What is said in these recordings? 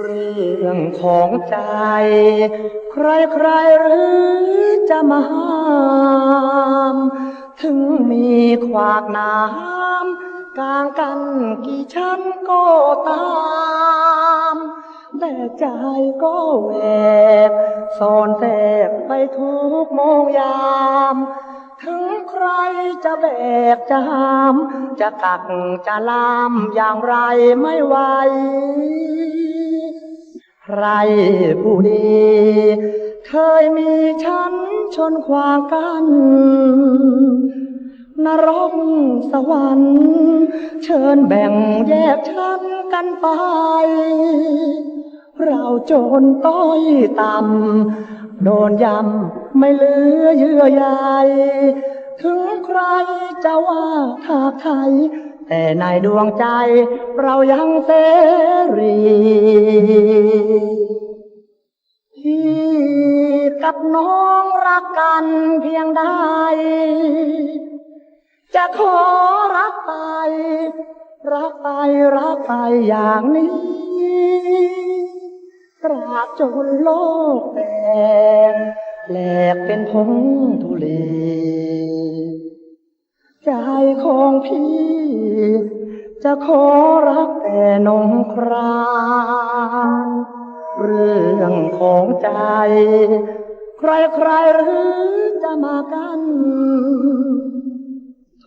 เรื่องของใจใครใครๆหรือจะมาห้าม ถึงมีขวากน้ำกลางกันกี่ชั้นก็ตามแต่ใจก็แหวกซ่อนแทบไปทุกโมงยาม ถึงใครจะแบกจะหาม จะกักจะลามอย่างไรไม่ไหว ใครผู้ดี เคยมีฉันชนขวางกัน นรกสวรรค์เชิญแบ่งแยกชั้นกันไป เราโจรต้อยต่ำโดนยำไม่เหลือเยื่อใยถึงใครจะว่าทาไทย แต่ในดวงใจเรายังเสรีพี่กับน้องรักกันเพียงใด จะขอรักไป รักไปรักไปอย่างนี้ตราบจนโลกแตกแหลกเป็นผงทุลี พี่ จะขอรักแต่นงครานเรื่องของใจ ใครๆหรือจะมากัน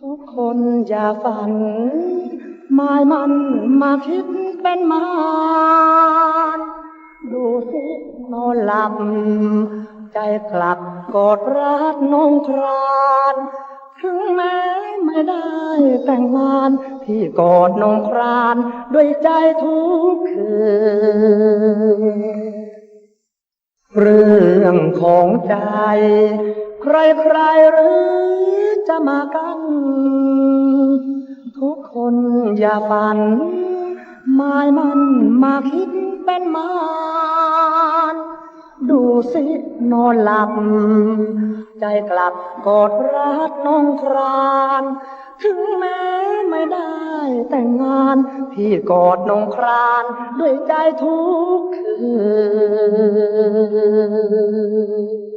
ทุกคนอย่าฝันหมายมันมาคิดเป็นมารดูสินอนหลับใจกลับกอดรักนงครานถึงแม้ ไม่ได้แต่งงานพี่กอดนงครานด้วยใจทุกคืนเรื่องของใจ ใครๆหรือจะมากันทุกคนอย่าฝันหมายมันมาคิดเป็นมา สินอนหลับ ใจกลับกอดรัดน้องคราน ถึงแม้ไม่ได้แต่งงาน พี่กอดน้องคราน ด้วยใจทุกคืน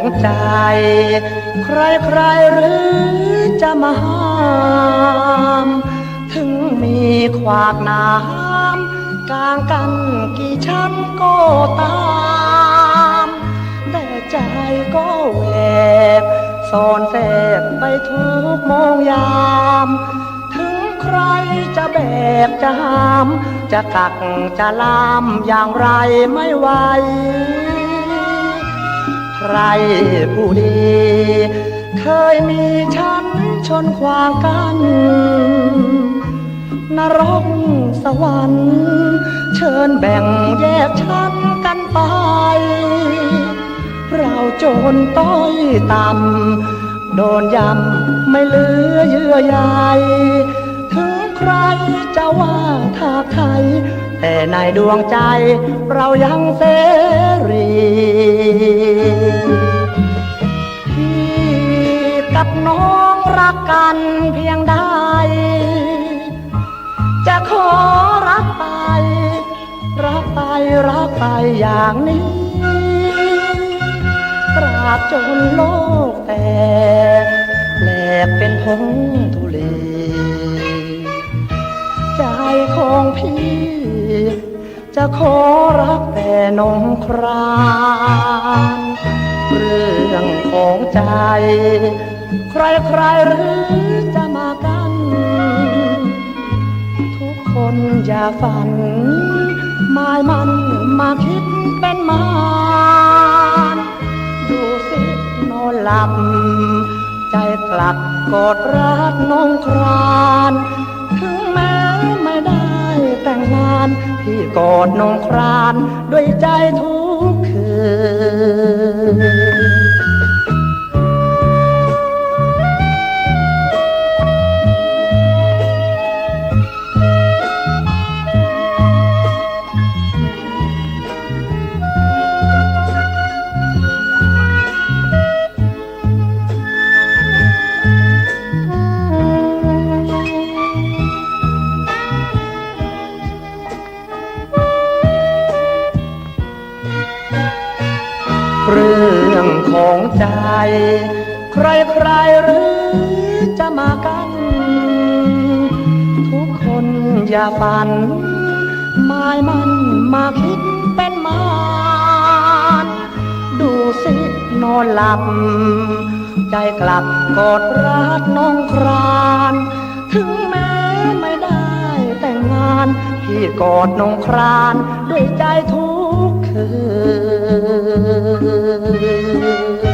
ของใจ ใครๆหรือจะมาห้ามถึงมีขวากน้ำกลางกันกี่ชั้นก็ตามแต่ใจก็แหวกซ่อนแทบไปทุกโมงยาม ถึงใครจะแบกจะหาม จะกักจะลามอย่างไรไม่ไหว ใครผู้ดี เคยมีฉันชนขวางกัน นรกสวรรค์เชิญแบ่งแยกชั้นกันไป เราโจรต้อยต่ำโดนยำไม่เหลือเยื่อใยถึงใครจะว่าทาไทยแต่ในดวงใจเรายังเสรี รักไปรักไปอย่างนี้ ตราบจนโลกแตกแหลกเป็นผงทุเล ใจของพี่ จะขอรักแต่นงครานเรื่องของใจ ใครๆหรือจะมากัน ทุกคนอย่าฝัน หมายมันมาคิดเป็นมารดูสินอนหลับ ใจกลับกอดรักน้องครานถึงแม้ไม่ได้แต่งงาน พี่กอดน้องครานด้วยใจทุกคืน ใจใครใครหรือจะมากัน ทุกคนอย่าฝันหมายมันมาคิดเป็นมารดูสินอนหลับ ใจกลับกอดรัดน้องคราน ถึงแม้ไม่ได้แต่งงาน พี่กอดน้องคราน ด้วยใจทุกคืน